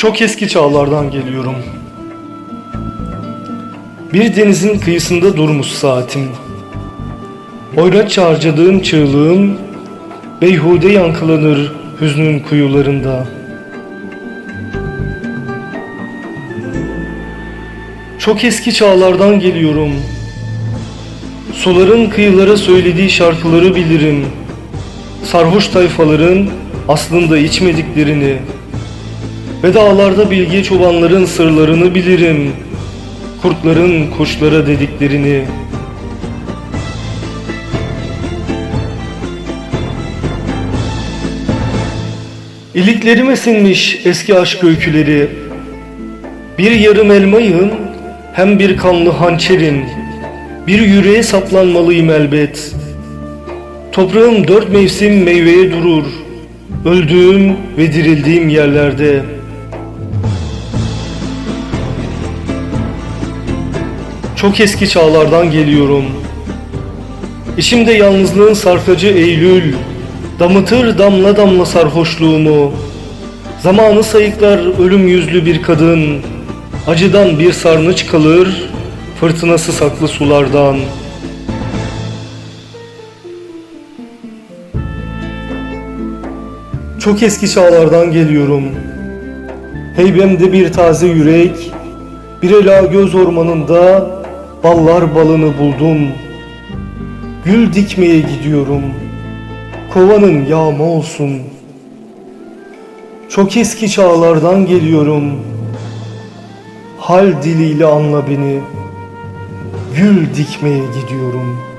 Çok eski çağlardan geliyorum. Bir denizin kıyısında durmuş saatim. Oyraçça harcadığım çığlığım beyhude yankılanır hüznün kuyularında. Çok eski çağlardan geliyorum. Suların kıyılara söylediği şarkıları bilirim. Sarhoş tayfaların aslında içmediklerini ve dağlarda bilge çobanların sırlarını bilirim. Kurtların kuşlara dediklerini. İliklerime sinmiş eski aşk öyküleri. Bir yarım elma yığın, hem bir kanlı hançerin. Bir yüreğe saplanmalıyım elbet. Toprağım dört mevsim meyveye durur. Öldüğüm ve dirildiğim yerlerde. Çok eski çağlardan geliyorum. İçimde yalnızlığın sarkacı Eylül. Damıtır damla damla sarhoşluğumu. Zamanı sayıklar ölüm yüzlü bir kadın. Acıdan bir sarnıç kalır, fırtınası saklı sulardan. Çok eski çağlardan geliyorum. Heybemde bir taze yürek, bir ela göz ormanında ballar balını buldum. Gül dikmeye gidiyorum. Kovanın yağma olsun. Çok eski çağlardan geliyorum. Hal diliyle anla beni. Gül dikmeye gidiyorum.''